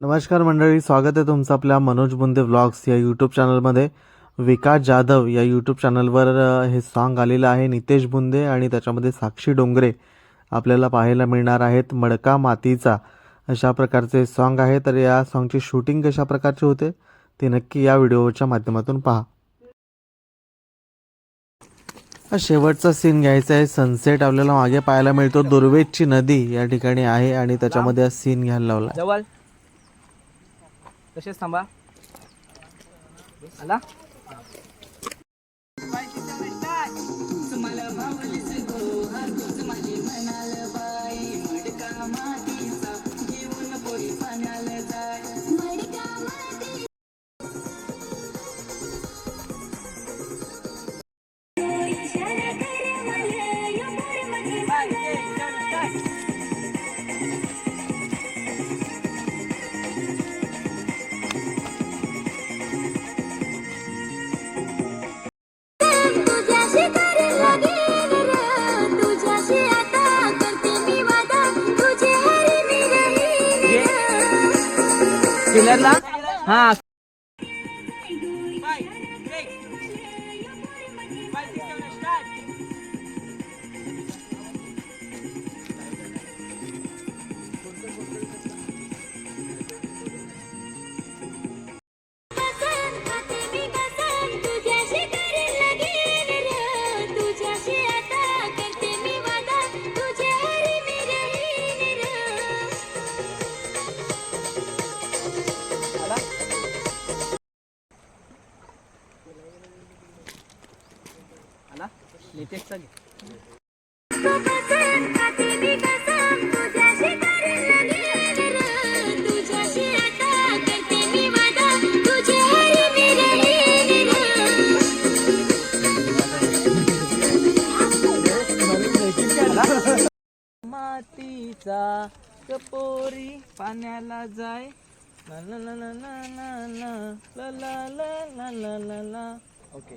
नमस्कार मंडळी स्वागत आहे तुमचं आपल्या मनोज बुंदे व्लॉग्स या यूट्यूब चॅनलमध्ये विकास जाधव या यूट्यूब चॅनलवर हे सॉन्ग आलेलं आहे नितेश बुंदे आणि त्याच्यामध्ये साक्षी डोंगरे आपल्याला पाहायला मिळणार आहेत. मडका मातीचा अशा प्रकारचे सॉन्ग आहे. तर या सॉन्गची शूटिंग कशा प्रकारचे होते ते नक्की या व्हिडिओच्या माध्यमातून पहा. शेवटचा सीन घ्यायचा आहे. सनसेट आपल्याला मागे पाहायला मिळतो. दुर्वेदची नदी या ठिकाणी आहे आणि त्याच्यामध्ये हा सीन घ्यायला लावला जवळ. तसेच थांबा. आला? हा. मातीचा कपोरी पाण्याला जाय ला ला ला ला ला ला ला ला ला ला ला ओके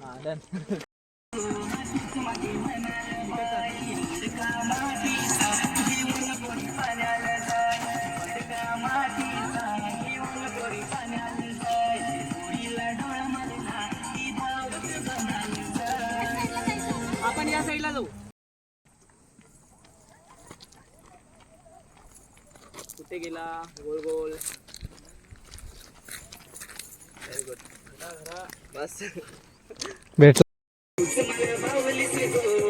हा डन आपण या साईडला जाऊ. कुठे गेला. गोल गोल. व्हेरी गुड बस. मला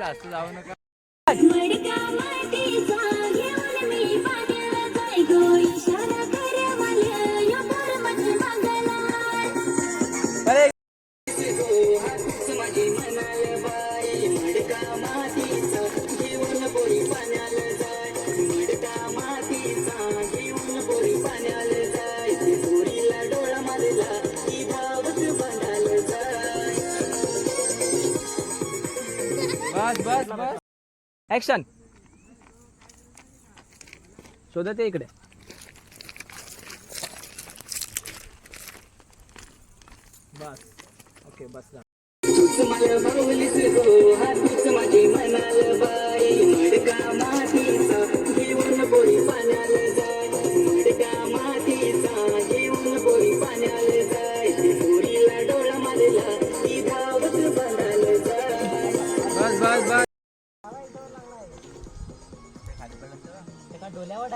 जास्त जाऊ नका. बस बस बस. ऍक्शन इकडे. बस. ओके बस माझी मनाल बाई.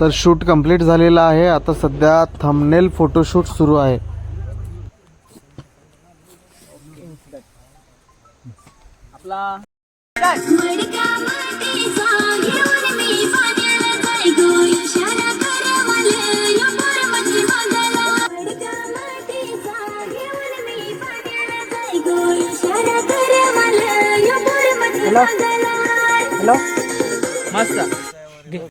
तर शूट कंप्लीट झालेला आहे. आता सध्या थंबनेल फोटोशूट सुरू आहे. हॅलो? हॅलो? मस्त.